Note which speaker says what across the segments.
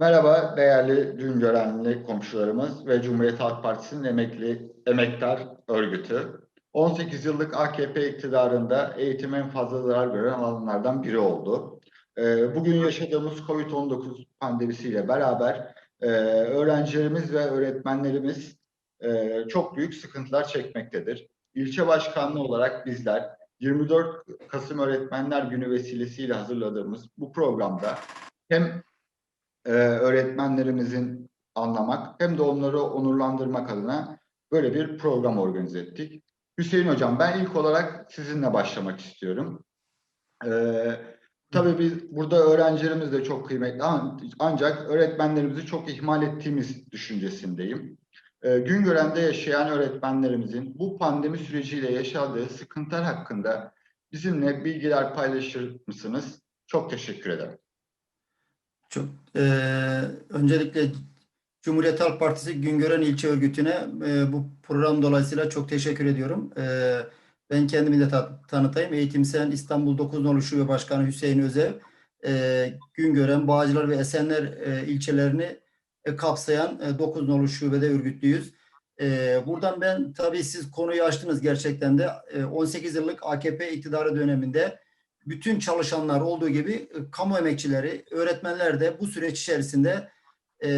Speaker 1: Merhaba değerli Güngörenli komşularımız ve Cumhuriyet Halk Partisi'nin emekli emektar örgütü. 18 yıllık AKP iktidarında eğitim en fazla zarar gören alanlardan biri oldu. Ee, Bugün yaşadığımız COVID-19 pandemisiyle beraber e, öğrencilerimiz ve öğretmenlerimiz e, çok büyük sıkıntılar çekmektedir. İlçe başkanlığı olarak bizler 24 Kasım Öğretmenler Günü vesilesiyle hazırladığımız bu programda hem e, öğretmenlerimizin anlamak hem de onları onurlandırmak adına böyle bir program organize ettik. Hüseyin Hocam ben ilk olarak sizinle başlamak istiyorum. Ee, tabii biz burada öğrencilerimiz de çok kıymetli an- ancak öğretmenlerimizi çok ihmal ettiğimiz düşüncesindeyim. Ee, Güngören'de yaşayan öğretmenlerimizin bu pandemi süreciyle yaşadığı sıkıntılar hakkında bizimle bilgiler paylaşır mısınız? Çok teşekkür ederim.
Speaker 2: Çok eee, öncelikle Cumhuriyet Halk Partisi Güngören İlçe Örgütü'ne eee, bu program dolayısıyla çok teşekkür ediyorum. Eee, ben kendimi de ta- tanıtayım. Eğitimsel İstanbul 9 Nolu Şube Başkanı Hüseyin Özev, eee, Güngören, Bağcılar ve Esenler eee, ilçelerini e, kapsayan e, 9 Nolu Şube'de örgütlüyüz. Eee, buradan ben tabii siz konuyu açtınız gerçekten de E, 18 yıllık AKP iktidarı döneminde bütün çalışanlar olduğu gibi e, kamu emekçileri, öğretmenler de bu süreç içerisinde e,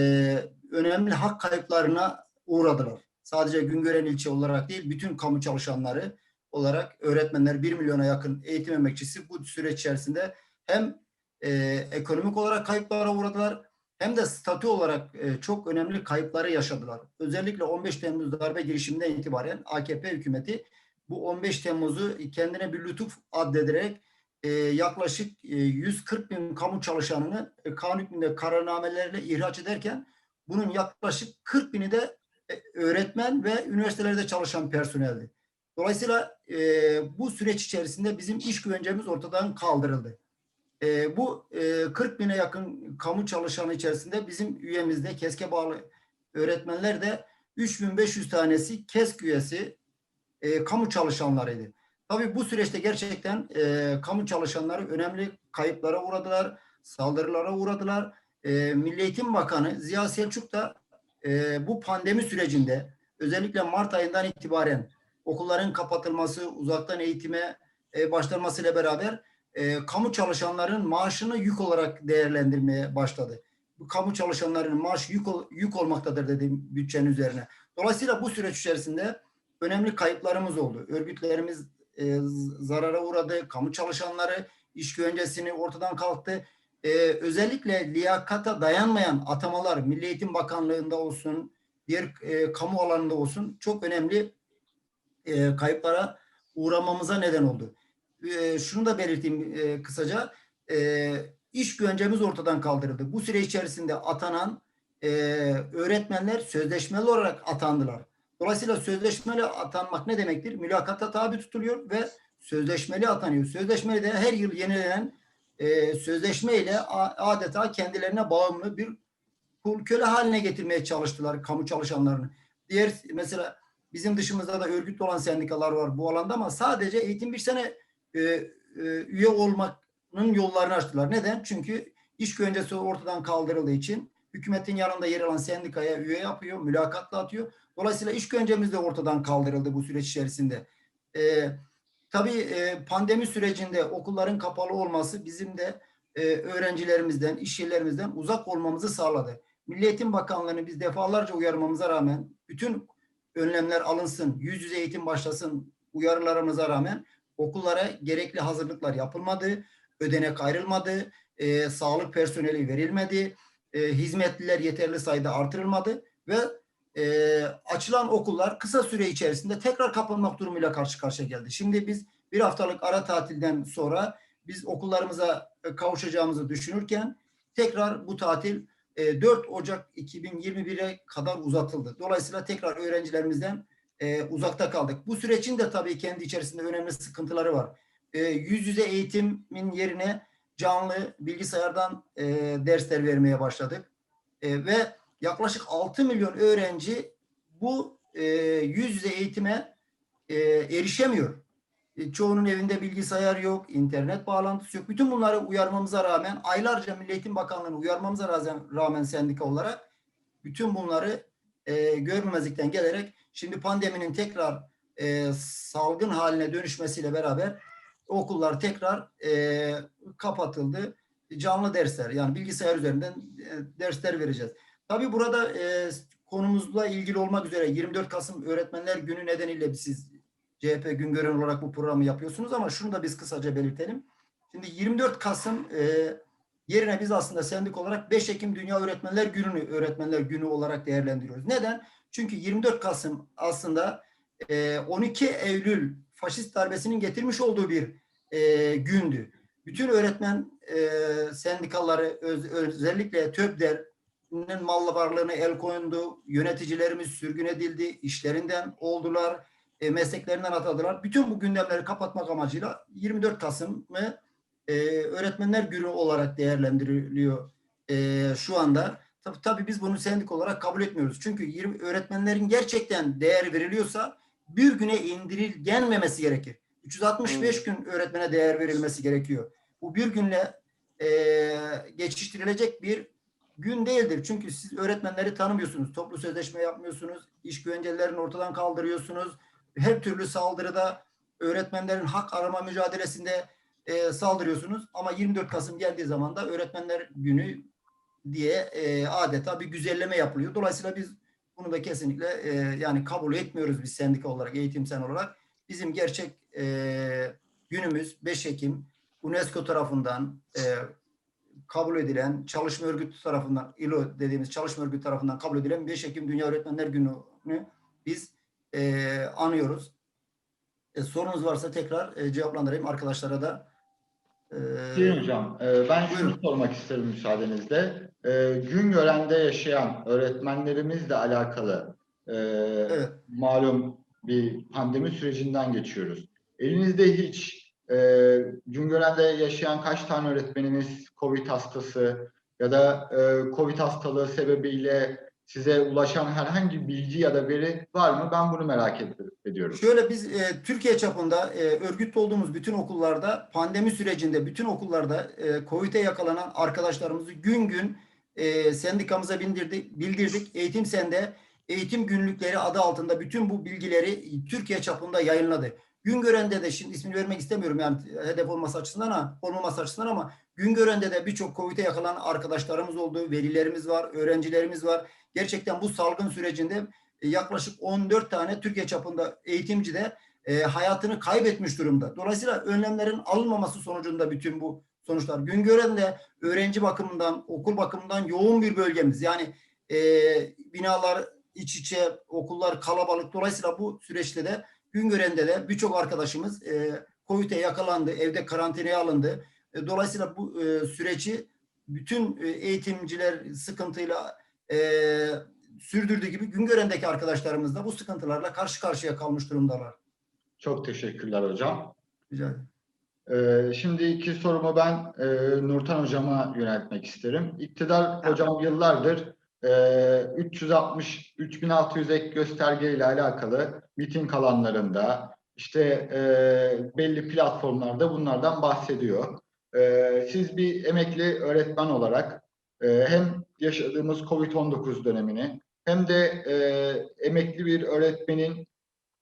Speaker 2: önemli hak kayıplarına uğradılar. Sadece Güngören ilçe olarak değil, bütün kamu çalışanları olarak öğretmenler 1 milyona yakın eğitim emekçisi bu süreç içerisinde hem e, ekonomik olarak kayıplara uğradılar hem de statü olarak e, çok önemli kayıpları yaşadılar. Özellikle 15 Temmuz darbe girişiminden itibaren AKP hükümeti bu 15 Temmuz'u kendine bir lütuf addederek e, yaklaşık e, 140 bin kamu çalışanını e, kanun hükmünde kararnamelerle ihraç ederken bunun yaklaşık 40 bini de e, öğretmen ve üniversitelerde çalışan personeldi. Dolayısıyla e, bu süreç içerisinde bizim iş güvencemiz ortadan kaldırıldı. E, bu e, 40 bine yakın kamu çalışanı içerisinde bizim üyemizde KESK'e bağlı öğretmenler de 3500 tanesi KESK üyesi e, kamu çalışanlarıydı. Tabii bu süreçte gerçekten e, kamu çalışanları önemli kayıplara uğradılar, saldırılara uğradılar. E, Milli Eğitim Bakanı Ziya Selçuk da e, bu pandemi sürecinde özellikle Mart ayından itibaren okulların kapatılması, uzaktan eğitime e, başlanmasıyla beraber e, kamu çalışanların maaşını yük olarak değerlendirmeye başladı. Bu kamu çalışanlarının maaşı yük, ol- yük olmaktadır dedim bütçenin üzerine. Dolayısıyla bu süreç içerisinde önemli kayıplarımız oldu. Örgütlerimiz e, zarara uğradı. Kamu çalışanları iş güvencesini ortadan kalktı. E, özellikle liyakata dayanmayan atamalar Milli Eğitim Bakanlığı'nda olsun, diğer e, kamu alanında olsun çok önemli e, kayıplara uğramamıza neden oldu. E, şunu da belirteyim e, kısaca. E, iş güvencemiz ortadan kaldırıldı. Bu süre içerisinde atanan e, öğretmenler sözleşmeli olarak atandılar. Dolayısıyla sözleşmeli atanmak ne demektir? Mülakata tabi tutuluyor ve sözleşmeli atanıyor. Sözleşmeli de her yıl yenilenen e, sözleşme adeta kendilerine bağımlı bir kul köle haline getirmeye çalıştılar kamu çalışanlarını. Diğer mesela bizim dışımızda da örgütlü olan sendikalar var bu alanda ama sadece eğitim bir sene e, e, üye olmanın yollarını açtılar. Neden? Çünkü iş güvencesi ortadan kaldırıldığı için hükümetin yanında yer alan sendikaya üye yapıyor, mülakatla atıyor. Dolayısıyla iş güvencemiz de ortadan kaldırıldı bu süreç içerisinde. Ee, tabii e, pandemi sürecinde okulların kapalı olması bizim de e, öğrencilerimizden, iş yerlerimizden uzak olmamızı sağladı. Milli Eğitim Bakanlığı'nı biz defalarca uyarmamıza rağmen bütün önlemler alınsın, yüz yüze eğitim başlasın uyarılarımıza rağmen okullara gerekli hazırlıklar yapılmadı, ödenek ayrılmadı, e, sağlık personeli verilmedi, e, hizmetliler yeterli sayıda artırılmadı ve e, açılan okullar kısa süre içerisinde tekrar kapanmak durumuyla karşı karşıya geldi. Şimdi biz bir haftalık ara tatilden sonra biz okullarımıza e, kavuşacağımızı düşünürken tekrar bu tatil e, 4 Ocak 2021'e kadar uzatıldı. Dolayısıyla tekrar öğrencilerimizden e, uzakta kaldık. Bu sürecin de tabii kendi içerisinde önemli sıkıntıları var. E, yüz yüze eğitimin yerine canlı bilgisayardan e, dersler vermeye başladık. E, ve yaklaşık 6 milyon öğrenci bu e, yüz yüze eğitime e, erişemiyor. E, çoğunun evinde bilgisayar yok, internet bağlantısı yok. Bütün bunları uyarmamıza rağmen aylarca Milli Eğitim Bakanlığı'nı uyarmamıza rağmen, rağmen sendika olarak bütün bunları e, görmemezlikten gelerek şimdi pandeminin tekrar e, salgın haline dönüşmesiyle beraber okullar tekrar e, kapatıldı. Canlı dersler yani bilgisayar üzerinden e, dersler vereceğiz. Tabii burada e, konumuzla ilgili olmak üzere 24 Kasım Öğretmenler Günü nedeniyle siz CHP Güngören olarak bu programı yapıyorsunuz ama şunu da biz kısaca belirtelim. Şimdi 24 Kasım e, yerine biz aslında sendik olarak 5 Ekim Dünya Öğretmenler Günü'nü Öğretmenler Günü olarak değerlendiriyoruz. Neden? Çünkü 24 Kasım aslında e, 12 Eylül faşist darbesinin getirmiş olduğu bir e, gündü. Bütün öğretmen e, sendikaları öz- özellikle TÖBDER'in mal varlığına el koyundu. Yöneticilerimiz sürgün edildi. işlerinden oldular. E, mesleklerinden atadılar. Bütün bu gündemleri kapatmak amacıyla 24 Kasım'ı e, Öğretmenler Günü olarak değerlendiriliyor e, şu anda. Tabii, tabii biz bunu sendik olarak kabul etmiyoruz. Çünkü 20 öğretmenlerin gerçekten değer veriliyorsa bir güne indirgenmemesi gerekir. 365 gün öğretmene değer verilmesi gerekiyor. Bu bir günle e, geçiştirilecek bir gün değildir. Çünkü siz öğretmenleri tanımıyorsunuz. Toplu sözleşme yapmıyorsunuz. iş güvencelerini ortadan kaldırıyorsunuz. Her türlü saldırıda öğretmenlerin hak arama mücadelesinde e, saldırıyorsunuz. Ama 24 Kasım geldiği zaman da öğretmenler günü diye e, adeta bir güzelleme yapılıyor. Dolayısıyla biz bunu da kesinlikle e, yani kabul etmiyoruz biz sendika olarak, eğitim sen olarak. Bizim gerçek e, günümüz 5 Ekim UNESCO tarafından e, kabul edilen, çalışma örgütü tarafından, ILO dediğimiz çalışma örgütü tarafından kabul edilen 5 Ekim Dünya Öğretmenler Günü'nü biz e, anıyoruz. E, sorunuz varsa tekrar e, cevaplandırayım arkadaşlara da. E,
Speaker 1: Sayın Hocam, e, ben şunu sormak isterim müsaadenizle. E, Güngören'de yaşayan öğretmenlerimizle alakalı e,
Speaker 2: evet.
Speaker 1: malum bir pandemi sürecinden geçiyoruz. Elinizde hiç e, Güngören'de yaşayan kaç tane öğretmeniniz COVID hastası ya da e, COVID hastalığı sebebiyle size ulaşan herhangi bilgi ya da veri var mı? Ben bunu merak ed- ediyorum.
Speaker 2: Şöyle biz e, Türkiye çapında e, örgütlü olduğumuz bütün okullarda pandemi sürecinde bütün okullarda e, COVID'e yakalanan arkadaşlarımızı gün gün e, sendikamıza bindirdik, bildirdik. Eğitim Sende eğitim günlükleri adı altında bütün bu bilgileri Türkiye çapında yayınladı. Güngören'de de şimdi ismini vermek istemiyorum yani hedef olması açısından ama olmaması açısından ama Güngören'de de birçok COVID'e yakalanan arkadaşlarımız oldu, velilerimiz var, öğrencilerimiz var. Gerçekten bu salgın sürecinde yaklaşık 14 tane Türkiye çapında eğitimci de e, hayatını kaybetmiş durumda. Dolayısıyla önlemlerin alınmaması sonucunda bütün bu sonuçlar. Güngören de öğrenci bakımından, okul bakımından yoğun bir bölgemiz. Yani e, binalar iç içe, okullar kalabalık. Dolayısıyla bu süreçte de Güngören'de de birçok arkadaşımız e, COVID'e yakalandı, evde karantinaya alındı. E, dolayısıyla bu e, süreci bütün e, eğitimciler sıkıntıyla e, sürdürdüğü gibi Güngören'deki arkadaşlarımız da bu sıkıntılarla karşı karşıya kalmış durumdalar.
Speaker 1: Çok teşekkürler hocam.
Speaker 2: Rica ederim.
Speaker 1: Ee, şimdiki sorumu ben e, Nurten Hocam'a yöneltmek isterim. İktidar hocam yıllardır e, 360 3600 ek gösterge ile alakalı miting alanlarında işte e, belli platformlarda bunlardan bahsediyor. E, siz bir emekli öğretmen olarak e, hem yaşadığımız COVID-19 dönemini hem de e, emekli bir öğretmenin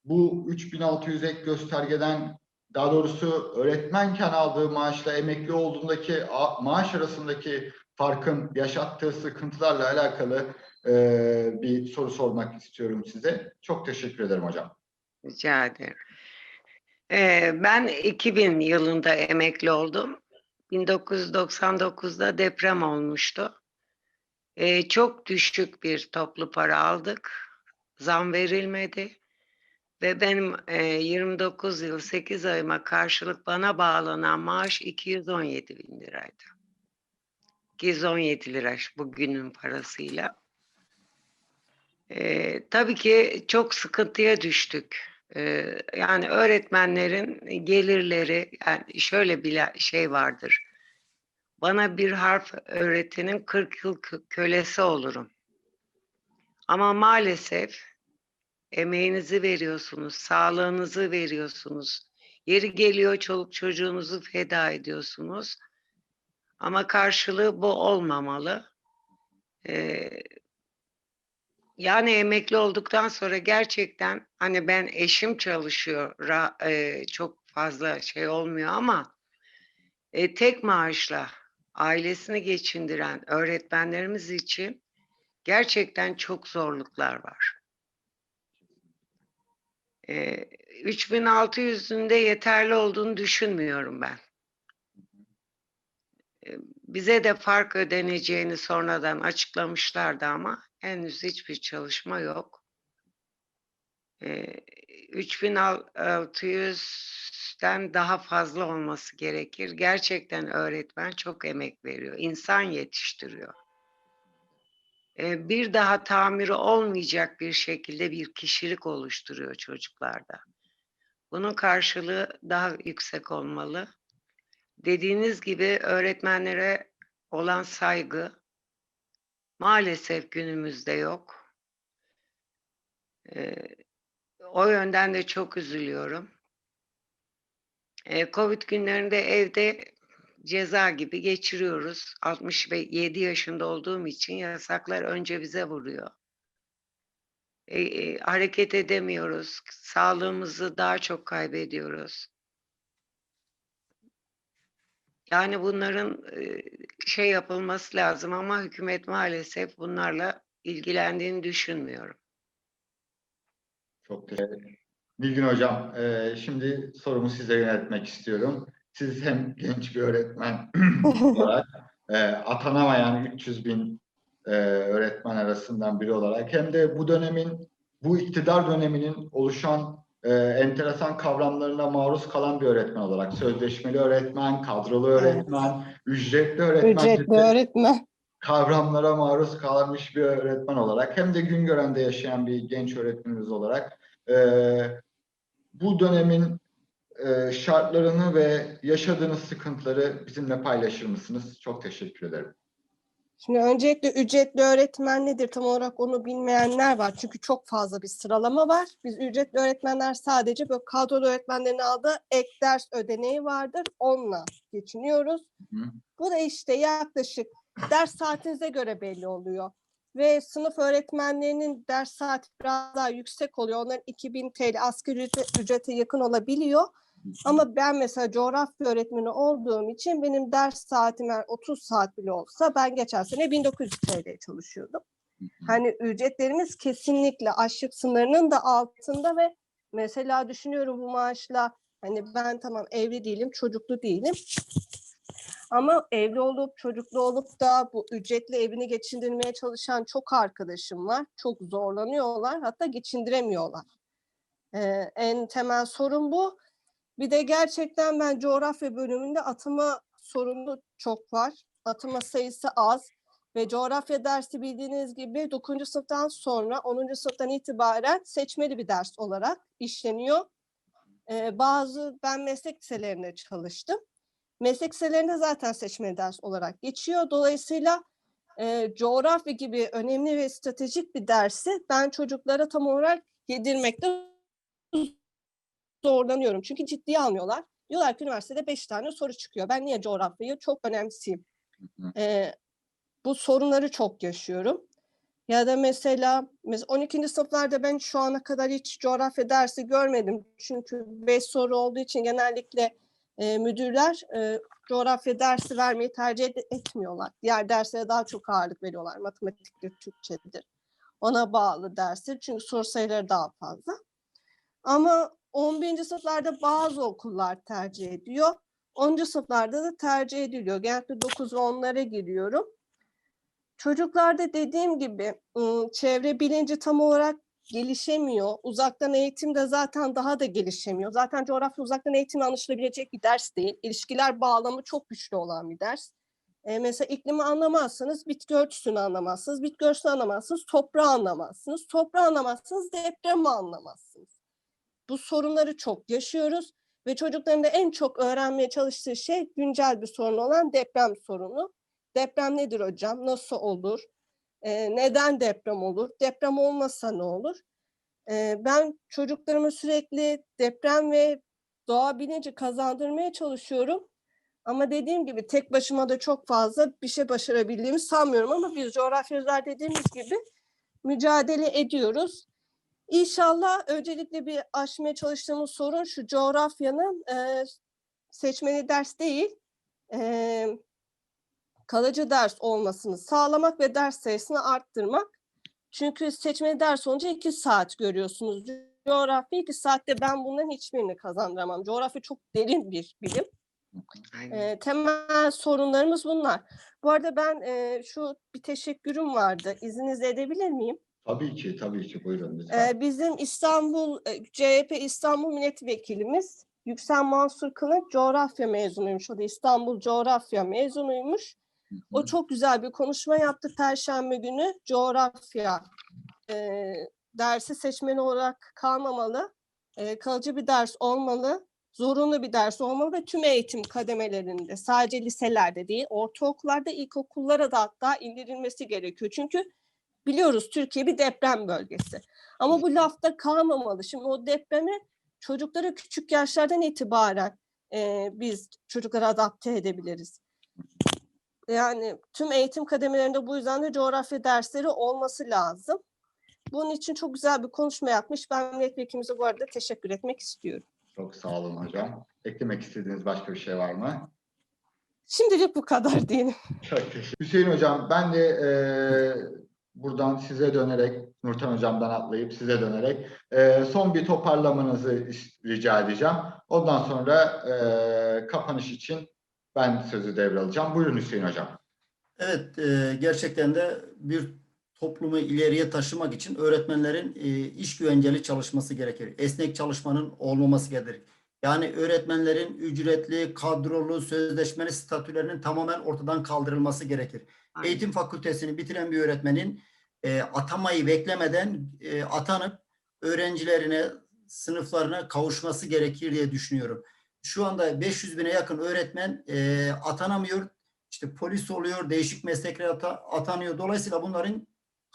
Speaker 1: bu 3600 ek göstergeden daha doğrusu öğretmenken aldığı maaşla emekli olduğundaki maaş arasındaki farkın yaşattığı sıkıntılarla alakalı e, bir soru sormak istiyorum size. Çok teşekkür ederim hocam.
Speaker 3: Rica ederim. Ee, ben 2000 yılında emekli oldum. 1999'da deprem olmuştu. Ee, çok düşük bir toplu para aldık. Zam verilmedi. Ve benim e, 29 yıl 8 ayıma karşılık bana bağlanan maaş 217 bin liraydı. 217 lira bugünün parasıyla. Ee, tabii ki çok sıkıntıya düştük. Ee, yani öğretmenlerin gelirleri yani şöyle bir şey vardır. Bana bir harf öğretinin 40 yıl kö- kölesi olurum. Ama maalesef emeğinizi veriyorsunuz, sağlığınızı veriyorsunuz, Yeri geliyor çoluk çocuğunuzu feda ediyorsunuz. Ama karşılığı bu olmamalı. Ee, yani emekli olduktan sonra gerçekten hani ben eşim çalışıyor ra- e, çok fazla şey olmuyor ama e, tek maaşla ailesini geçindiren öğretmenlerimiz için gerçekten çok zorluklar var. E, 3600'ün de yeterli olduğunu düşünmüyorum ben. Bize de fark ödeneceğini sonradan açıklamışlardı ama henüz hiçbir çalışma yok. E, 3600'den daha fazla olması gerekir. Gerçekten öğretmen çok emek veriyor. insan yetiştiriyor. Bir daha tamiri olmayacak bir şekilde bir kişilik oluşturuyor çocuklarda. Bunun karşılığı daha yüksek olmalı. Dediğiniz gibi öğretmenlere olan saygı maalesef günümüzde yok. O yönden de çok üzülüyorum. Covid günlerinde evde ceza gibi geçiriyoruz. 67 yaşında olduğum için yasaklar önce bize vuruyor. Ee, e, hareket edemiyoruz. Sağlığımızı daha çok kaybediyoruz. Yani bunların e, şey yapılması lazım ama hükümet maalesef bunlarla ilgilendiğini düşünmüyorum.
Speaker 1: Çok teşekkür ederim. Nilgün Hocam, e, şimdi sorumu size yöneltmek istiyorum. Siz hem genç bir öğretmen olarak, e, atanamayan 300 bin e, öğretmen arasından biri olarak hem de bu dönemin, bu iktidar döneminin oluşan e, enteresan kavramlarına maruz kalan bir öğretmen olarak, sözleşmeli öğretmen, kadrolu öğretmen, ücretli öğretmen
Speaker 4: Ücretli öğretmen.
Speaker 1: kavramlara maruz kalmış bir öğretmen olarak hem de Güngören'de yaşayan bir genç öğretmenimiz olarak eee, bu dönemin eee, şartlarını ve yaşadığınız sıkıntıları bizimle paylaşır mısınız? Çok teşekkür ederim.
Speaker 4: Şimdi öncelikle ücretli öğretmen nedir tam olarak onu bilmeyenler var. Çünkü çok fazla bir sıralama var. Biz ücretli öğretmenler sadece böyle kadrolu öğretmenlerin aldığı ek ders ödeneği vardır. Onunla geçiniyoruz.
Speaker 1: Hı.
Speaker 4: Bu da işte yaklaşık ders saatinize göre belli oluyor. Ve sınıf öğretmenlerinin ders saati biraz daha yüksek oluyor. Onların 2000 TL asgari ücret- ücrete yakın olabiliyor. Ama ben mesela coğrafya öğretmeni olduğum için benim ders saatim eğer 30 saat bile olsa ben geçen sene 1900 TL çalışıyordum. Hani ücretlerimiz kesinlikle açlık sınırının da altında ve mesela düşünüyorum bu maaşla hani ben tamam evli değilim, çocuklu değilim. Ama evli olup çocuklu olup da bu ücretli evini geçindirmeye çalışan çok arkadaşım var. Çok zorlanıyorlar hatta geçindiremiyorlar. Ee, en temel sorun bu. Bir de gerçekten ben coğrafya bölümünde atama sorunu çok var. Atama sayısı az ve coğrafya dersi bildiğiniz gibi 9. sınıftan sonra 10. sınıftan itibaren seçmeli bir ders olarak işleniyor. Ee, bazı ben meslek liselerinde çalıştım. Meslek liselerinde zaten seçmeli ders olarak geçiyor. Dolayısıyla e, coğrafya gibi önemli ve stratejik bir dersi ben çocuklara tam olarak yedirmekte zorlanıyorum. Çünkü ciddiye almıyorlar. Diyorlar ki üniversitede beş tane soru çıkıyor. Ben niye coğrafyayı çok önemseyeyim?
Speaker 1: hı.
Speaker 4: Ee, bu sorunları çok yaşıyorum. Ya da mesela, mesela 12. sınıflarda ben şu ana kadar hiç coğrafya dersi görmedim. Çünkü 5 soru olduğu için genellikle e, müdürler e, coğrafya dersi vermeyi tercih etmiyorlar. Diğer derslere daha çok ağırlık veriyorlar. Matematiktir, Türkçedir. Ona bağlı dersler. Çünkü soru sayıları daha fazla. Ama 11. sınıflarda bazı okullar tercih ediyor. 10. sınıflarda da tercih ediliyor. Genellikle 9 ve 10'lara giriyorum. Çocuklarda dediğim gibi ım, çevre bilinci tam olarak gelişemiyor. Uzaktan eğitim de zaten daha da gelişemiyor. Zaten coğrafya uzaktan eğitimle anlaşılabilecek bir ders değil. İlişkiler bağlamı çok güçlü olan bir ders. E, mesela iklimi anlamazsanız bitki örtüsünü anlamazsınız. Bitki örtüsünü anlamazsınız, toprağı anlamazsınız. Toprağı anlamazsınız, depremi anlamazsınız. Bu sorunları çok yaşıyoruz ve çocukların da en çok öğrenmeye çalıştığı şey güncel bir sorun olan deprem sorunu. Deprem nedir hocam? Nasıl olur? Ee, neden deprem olur? Deprem olmasa ne olur? Ee, ben çocuklarıma sürekli deprem ve doğa bilinci kazandırmaya çalışıyorum. Ama dediğim gibi tek başıma da çok fazla bir şey başarabildiğimi sanmıyorum ama biz coğrafyacılar dediğimiz gibi mücadele ediyoruz. İnşallah öncelikle bir aşmaya çalıştığımız sorun şu coğrafyanın e, seçmeli ders değil, e, kalıcı ders olmasını sağlamak ve ders sayısını arttırmak. Çünkü seçmeli ders olunca iki saat görüyorsunuz. Coğrafya iki saatte ben bunların hiçbirini kazandıramam. Coğrafya çok derin bir bilim.
Speaker 3: Aynen.
Speaker 4: Ee, temel sorunlarımız bunlar. Bu arada ben e, şu bir teşekkürüm vardı. İzninizle edebilir miyim?
Speaker 1: Tabii ki, tabii ki. Buyurun lütfen.
Speaker 4: Ee, bizim İstanbul, e, CHP İstanbul Milletvekilimiz Yüksel Mansur Kılıç coğrafya mezunuymuş. O da İstanbul coğrafya mezunuymuş. O çok güzel bir konuşma yaptı Perşembe günü. Coğrafya e, dersi seçmeli olarak kalmamalı. E, kalıcı bir ders olmalı. Zorunlu bir ders olmalı ve tüm eğitim kademelerinde sadece liselerde değil ortaokullarda ilkokullara da hatta indirilmesi gerekiyor. Çünkü biliyoruz Türkiye bir deprem bölgesi. Ama bu lafta kalmamalı. Şimdi o depremi çocuklara küçük yaşlardan itibaren e, biz çocuklara adapte edebiliriz. Yani tüm eğitim kademelerinde bu yüzden de coğrafya dersleri olması lazım. Bunun için çok güzel bir konuşma yapmış. Ben milletvekilimize bu arada teşekkür etmek istiyorum.
Speaker 1: Çok sağ olun hocam. Eklemek istediğiniz başka bir şey var mı?
Speaker 4: Şimdilik bu kadar diyelim.
Speaker 1: Çok teşekkür Hüseyin hocam ben de e, buradan size dönerek, Nurten hocamdan atlayıp size dönerek e, son bir toparlamanızı rica edeceğim. Ondan sonra e, kapanış için ben sözü devralacağım. Buyurun Hüseyin hocam.
Speaker 2: Evet, e, gerçekten de bir toplumu ileriye taşımak için öğretmenlerin e, iş güvenceli çalışması gerekir. Esnek çalışmanın olmaması gerekir. Yani öğretmenlerin ücretli, kadrolu, sözleşmeli statülerinin tamamen ortadan kaldırılması gerekir.
Speaker 3: Aynen.
Speaker 2: Eğitim fakültesini bitiren bir öğretmenin e, atamayı beklemeden e, atanıp öğrencilerine, sınıflarına kavuşması gerekir diye düşünüyorum. Şu anda 500 bine yakın öğretmen e, atanamıyor. İşte polis oluyor, değişik mesleklere ata- atanıyor. Dolayısıyla bunların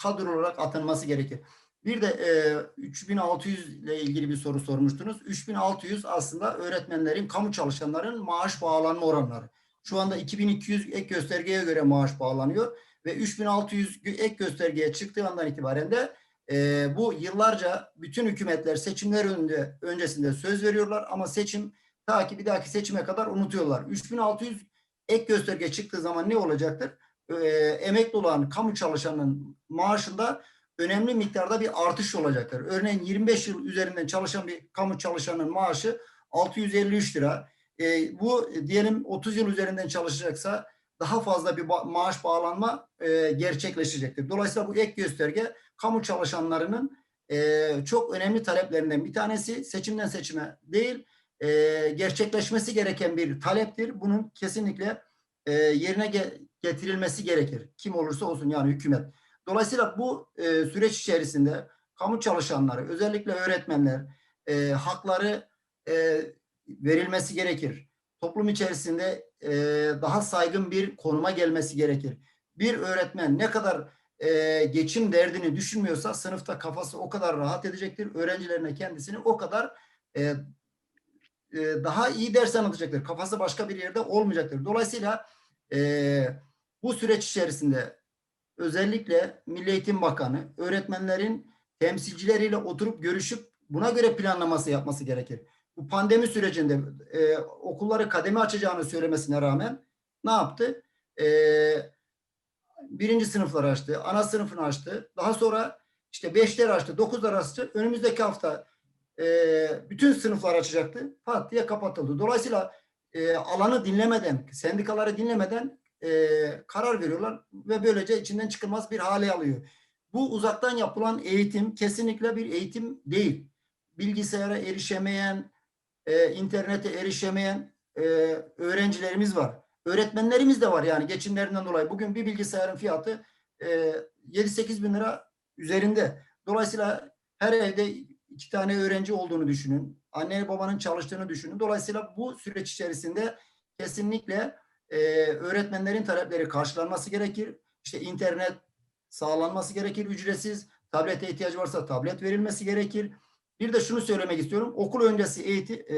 Speaker 2: kadro olarak atanması gerekir. Bir de e, 3600 ile ilgili bir soru sormuştunuz. 3600 aslında öğretmenlerin, kamu çalışanların maaş bağlanma oranları. Şu anda 2200 ek göstergeye göre maaş bağlanıyor ve 3600 ek göstergeye çıktığı andan itibaren de e, bu yıllarca bütün hükümetler seçimler önünde öncesinde söz veriyorlar ama seçim ta ki bir dahaki seçime kadar unutuyorlar. 3600 ek gösterge çıktığı zaman ne olacaktır? Ee, emekli olan kamu çalışanının maaşında önemli miktarda bir artış olacaktır. Örneğin 25 yıl üzerinden çalışan bir kamu çalışanının maaşı 653 lira. Ee, bu diyelim 30 yıl üzerinden çalışacaksa daha fazla bir ba- maaş bağlanma e, gerçekleşecektir. Dolayısıyla bu ek gösterge kamu çalışanlarının e, çok önemli taleplerinden bir tanesi seçimden seçime değil e, gerçekleşmesi gereken bir taleptir. Bunun kesinlikle e, yerine ge- getirilmesi gerekir. Kim olursa olsun yani hükümet. Dolayısıyla bu e, süreç içerisinde kamu çalışanları, özellikle öğretmenler e, hakları e, verilmesi gerekir. Toplum içerisinde e, daha saygın bir konuma gelmesi gerekir. Bir öğretmen ne kadar e, geçim derdini düşünmüyorsa sınıfta kafası o kadar rahat edecektir. Öğrencilerine kendisini o kadar e, e, daha iyi ders anlatacaktır. Kafası başka bir yerde olmayacaktır. Dolayısıyla e, bu süreç içerisinde özellikle Milli Eğitim Bakanı öğretmenlerin temsilcileriyle oturup görüşüp buna göre planlaması yapması gerekir. Bu pandemi sürecinde e, okulları kademe açacağını söylemesine rağmen ne yaptı? E, birinci sınıfları açtı, ana sınıfını açtı. Daha sonra işte beşleri açtı, dokuzları açtı. Önümüzdeki hafta e, bütün sınıflar açacaktı. Pat diye kapatıldı. Dolayısıyla e, alanı dinlemeden, sendikaları dinlemeden e, karar veriyorlar ve böylece içinden çıkılmaz bir hale alıyor. Bu uzaktan yapılan eğitim kesinlikle bir eğitim değil. Bilgisayara erişemeyen, e, internete erişemeyen e, öğrencilerimiz var. Öğretmenlerimiz de var yani geçimlerinden dolayı. Bugün bir bilgisayarın fiyatı e, 7-8 bin lira üzerinde. Dolayısıyla her evde iki tane öğrenci olduğunu düşünün. Anne babanın çalıştığını düşünün. Dolayısıyla bu süreç içerisinde kesinlikle e, öğretmenlerin talepleri karşılanması gerekir. İşte internet sağlanması gerekir ücretsiz. Tablete ihtiyaç varsa tablet verilmesi gerekir. Bir de şunu söylemek istiyorum. Okul öncesi eğitim, e,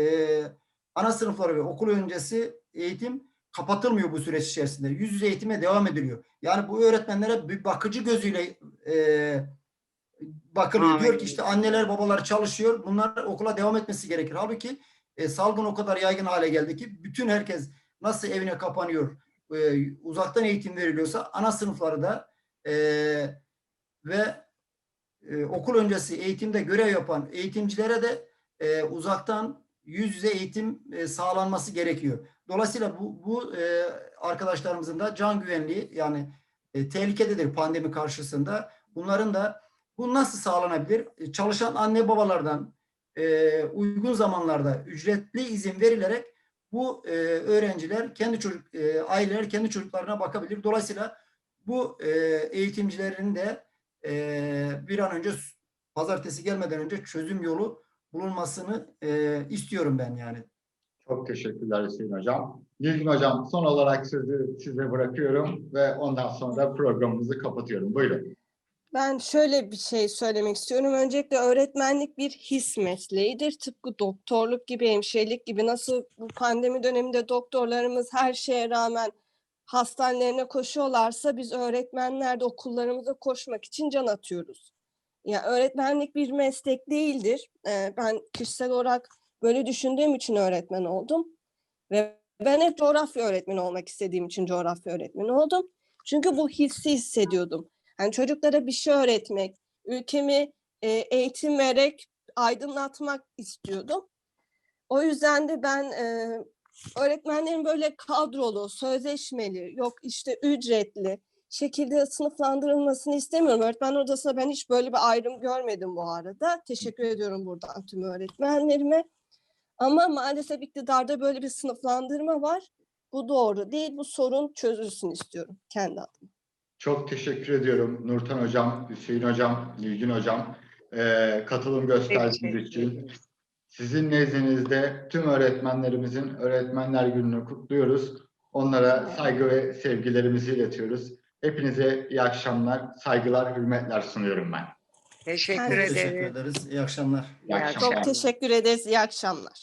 Speaker 2: ana sınıfları ve okul öncesi eğitim kapatılmıyor bu süreç içerisinde. Yüz yüze eğitime devam ediliyor. Yani bu öğretmenlere bir bakıcı gözüyle e, bakılıyor. Diyor ki işte anneler babalar çalışıyor. Bunlar okula devam etmesi gerekir. Halbuki e, salgın o kadar yaygın hale geldi ki bütün herkes nasıl evine kapanıyor, e, uzaktan eğitim veriliyorsa ana sınıfları da e, ve e, okul öncesi eğitimde görev yapan eğitimcilere de e, uzaktan yüz yüze eğitim e, sağlanması gerekiyor. Dolayısıyla bu, bu e, arkadaşlarımızın da can güvenliği yani e, tehlikededir pandemi karşısında. Bunların da bu nasıl sağlanabilir? E, Çalışan anne babalardan e, uygun zamanlarda ücretli izin verilerek bu e, öğrenciler kendi çocuk e, aileler kendi çocuklarına bakabilir. Dolayısıyla bu e, eğitimcilerin de e, bir an önce pazartesi gelmeden önce çözüm yolu bulunmasını e, istiyorum ben yani.
Speaker 1: Çok teşekkürler Hüseyin Hocam. Nilgün Hocam son olarak sözü size bırakıyorum ve ondan sonra programımızı kapatıyorum. Buyurun.
Speaker 4: Ben şöyle bir şey söylemek istiyorum. Öncelikle öğretmenlik bir his mesleğidir. Tıpkı doktorluk gibi, hemşirelik gibi nasıl bu pandemi döneminde doktorlarımız her şeye rağmen hastanelerine koşuyorlarsa biz öğretmenler de okullarımıza koşmak için can atıyoruz. Ya öğretmenlik bir meslek değildir. Ee, ben kişisel olarak böyle düşündüğüm için öğretmen oldum. Ve ben hep coğrafya öğretmeni olmak istediğim için coğrafya öğretmeni oldum. Çünkü bu hissi hissediyordum. Yani çocuklara bir şey öğretmek, ülkemi e, eğitim vererek aydınlatmak istiyordum. O yüzden de ben e, öğretmenlerin böyle kadrolu, sözleşmeli, yok işte ücretli şekilde sınıflandırılmasını istemiyorum. Öğretmen odasında ben hiç böyle bir ayrım görmedim bu arada. Teşekkür ediyorum buradan tüm öğretmenlerime. Ama maalesef iktidarda böyle bir sınıflandırma var. Bu doğru değil. Bu sorun çözülsün istiyorum kendi adıma.
Speaker 1: Çok teşekkür ediyorum Nurten Hocam, Hüseyin Hocam, Nilgün Hocam. Ee, katılım gösterdiğiniz için. Sizin nezdinizde tüm öğretmenlerimizin Öğretmenler Günü'nü kutluyoruz. Onlara saygı ve sevgilerimizi iletiyoruz. Hepinize iyi akşamlar, saygılar, hürmetler sunuyorum ben.
Speaker 3: Teşekkür ederim.
Speaker 2: Teşekkür ederiz. İyi akşamlar.
Speaker 3: İyi
Speaker 1: akşamlar.
Speaker 4: Çok teşekkür ederiz. İyi akşamlar.